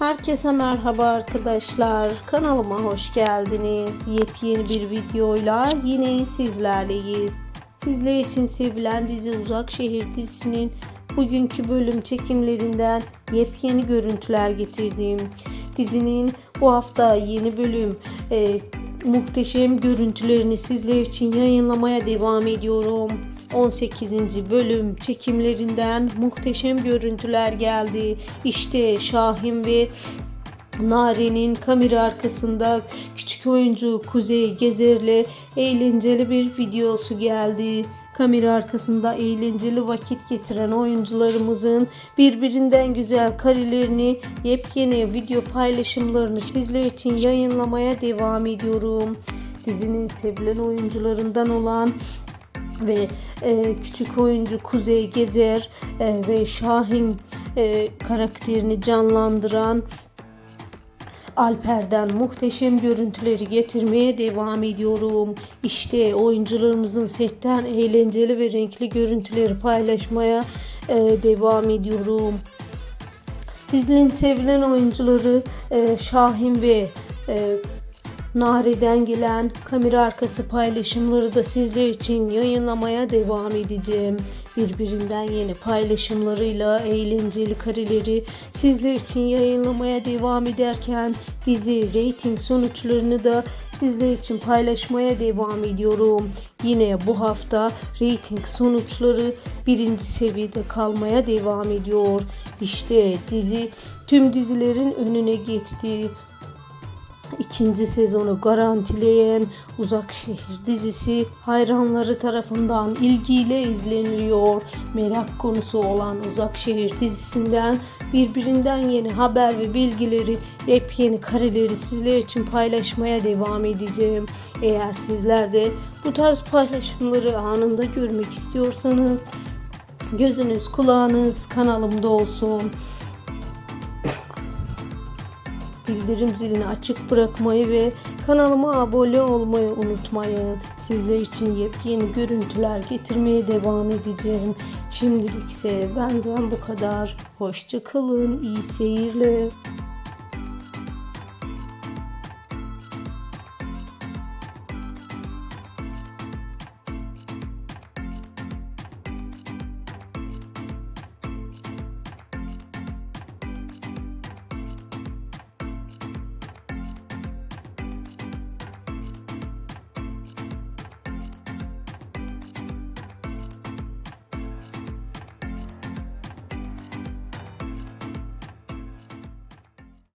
Herkese merhaba arkadaşlar. Kanalıma hoş geldiniz. Yepyeni bir videoyla yine sizlerleyiz. Sizler için sevilen dizi Uzak Şehir dizisinin bugünkü bölüm çekimlerinden yepyeni görüntüler getirdim. Dizinin bu hafta yeni bölüm e, muhteşem görüntülerini sizler için yayınlamaya devam ediyorum. 18. bölüm çekimlerinden muhteşem görüntüler geldi. İşte Şahin ve Nare'nin kamera arkasında küçük oyuncu Kuzey Gezer'le eğlenceli bir videosu geldi. Kamera arkasında eğlenceli vakit geçiren oyuncularımızın birbirinden güzel karelerini, yepyeni video paylaşımlarını sizler için yayınlamaya devam ediyorum. Dizinin sevilen oyuncularından olan ve e, küçük oyuncu Kuzey Gezer e, ve Şahin e, karakterini canlandıran Alper'den muhteşem görüntüleri getirmeye devam ediyorum. İşte oyuncularımızın setten eğlenceli ve renkli görüntüleri paylaşmaya e, devam ediyorum. Dizinin sevilen oyuncuları e, Şahin ve e, Nare'den gelen kamera arkası paylaşımları da sizler için yayınlamaya devam edeceğim. Birbirinden yeni paylaşımlarıyla eğlenceli kareleri sizler için yayınlamaya devam ederken dizi reyting sonuçlarını da sizler için paylaşmaya devam ediyorum. Yine bu hafta reyting sonuçları birinci seviyede kalmaya devam ediyor. İşte dizi tüm dizilerin önüne geçti ikinci sezonu garantileyen Uzak Şehir dizisi hayranları tarafından ilgiyle izleniliyor. Merak konusu olan Uzak Şehir dizisinden birbirinden yeni haber ve bilgileri, yepyeni kareleri sizler için paylaşmaya devam edeceğim. Eğer sizler de bu tarz paylaşımları anında görmek istiyorsanız gözünüz kulağınız kanalımda olsun bildirim zilini açık bırakmayı ve kanalıma abone olmayı unutmayın. Sizler için yepyeni görüntüler getirmeye devam edeceğim. Şimdilik ise benden bu kadar. Hoşça kalın, iyi seyirler.